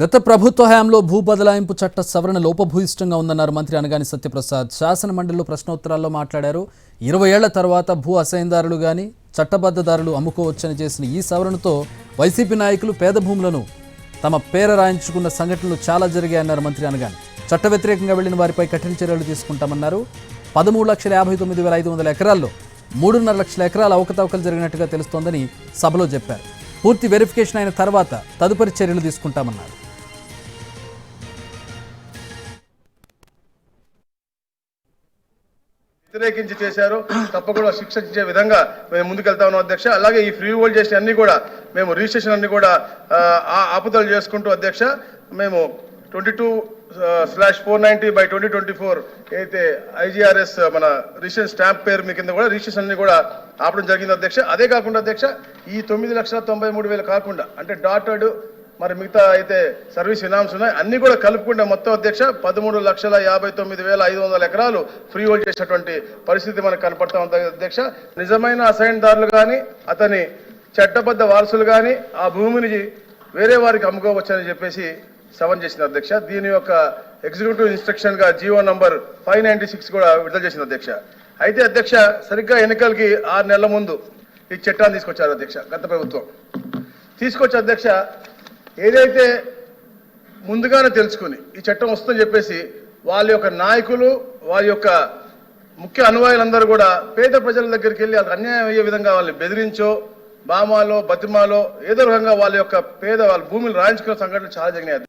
గత ప్రభుత్వ హయాంలో భూ బదలాయింపు చట్ట సవరణ లోపభూయిష్టంగా ఉందన్నారు మంత్రి అనగాని సత్యప్రసాద్. శాసనమండలిలో ప్రశ్నోత్తరాల్లో మాట్లాడారు. ఇరవై ఏళ్ళ తర్వాత భూ అసైన్దారులు కానీ చట్టబద్ధదారులు అమ్ముకోవచ్చని చేసిన ఈ సవరణతో వైసీపీ నాయకులు పేద భూములను తమ పేర రాయించుకున్న సంఘటనలు చాలా జరిగాయన్నారు మంత్రి అనగాని. చట్ట వ్యతిరేకంగా వెళ్ళిన వారిపై కఠిన చర్యలు తీసుకుంటామన్నారు. పదమూడు లక్షల యాభై తొమ్మిది వేల ఐదు వందల ఎకరాల్లో మూడున్నర లక్షల ఎకరాల అవకతవకలు జరిగినట్టుగా తెలుస్తోందని సభలో చెప్పారు. పూర్తి వెరిఫికేషన్ అయిన తర్వాత తదుపరి చర్యలు తీసుకుంటామన్నారు. వ్యతిరేకించి చేశారు. తప్పకుండా శిక్షించే విధంగా మేము ముందుకెళ్తా ఉన్నాం అధ్యక్ష. అలాగే ఈ ఫ్రీ హోల్డ్ చేసిన అన్ని కూడా మేము రిజిస్ట్రేషన్ అన్ని కూడా ఆ, ఆపుదలు చేసుకుంటూ అధ్యక్ష మేము twenty two slash four ninety by twenty twenty four అయితే ఐజీఆర్ఎస్ మన రిజిస్ట్రేషన్ స్టాంప్ పేరు మీ కింద కూడా రిజిస్ట్రేషన్ అన్ని కూడా ఆపడం జరిగింది అధ్యక్ష. అదే కాకుండా అధ్యక్ష ఈ తొమ్మిది లక్షల తొంభై మూడు వేలు కాకుండా అంటే డాటెడ్ మరి మిగతా అయితే సర్వీస్ ఇనామ్స్ ఉన్నాయి. అన్ని కూడా కలుపుకుంటే మొత్తం అధ్యక్ష పదమూడు లక్షల యాభై తొమ్మిది వేల ఐదు వందల ఎకరాలు ఫ్రీ హోల్డ్ చేసినటువంటి పరిస్థితి మనకు కనపడతా ఉంది అధ్యక్ష. నిజమైన అసైన్దారులు కానీ అతని చట్టబద్ధ వారసులు కానీ ఆ భూమిని వేరే వారికి అమ్ముకోవచ్చని చెప్పేసి సవన్ చేసింది అధ్యక్ష. దీని యొక్క executive ఇన్స్ట్రక్షన్గా GO number five ninety six కూడా విడుదల చేసింది అధ్యక్ష. అయితే అధ్యక్ష సరిగ్గా ఎన్నికలకి ఆరు నెలల ముందు ఈ చట్టాన్ని తీసుకొచ్చారు అధ్యక్ష గత ప్రభుత్వం. తీసుకొచ్చి అధ్యక్ష ఏదైతే ముందుగానే తెలుసుకుని ఈ చట్టం వస్తుందని చెప్పేసి వాళ్ళ యొక్క నాయకులు వారి యొక్క ముఖ్య అనువాయులందరూ కూడా పేద ప్రజల దగ్గరికి వెళ్ళి అది అన్యాయం అయ్యే విధంగా వాళ్ళని బెదిరించో బామాలో బతిమాలో ఏదో రకంగా వాళ్ళ యొక్క పేద వాళ్ళ భూమిని రాయించుకునే సంఘటనలు చాలా జరిగినాయి.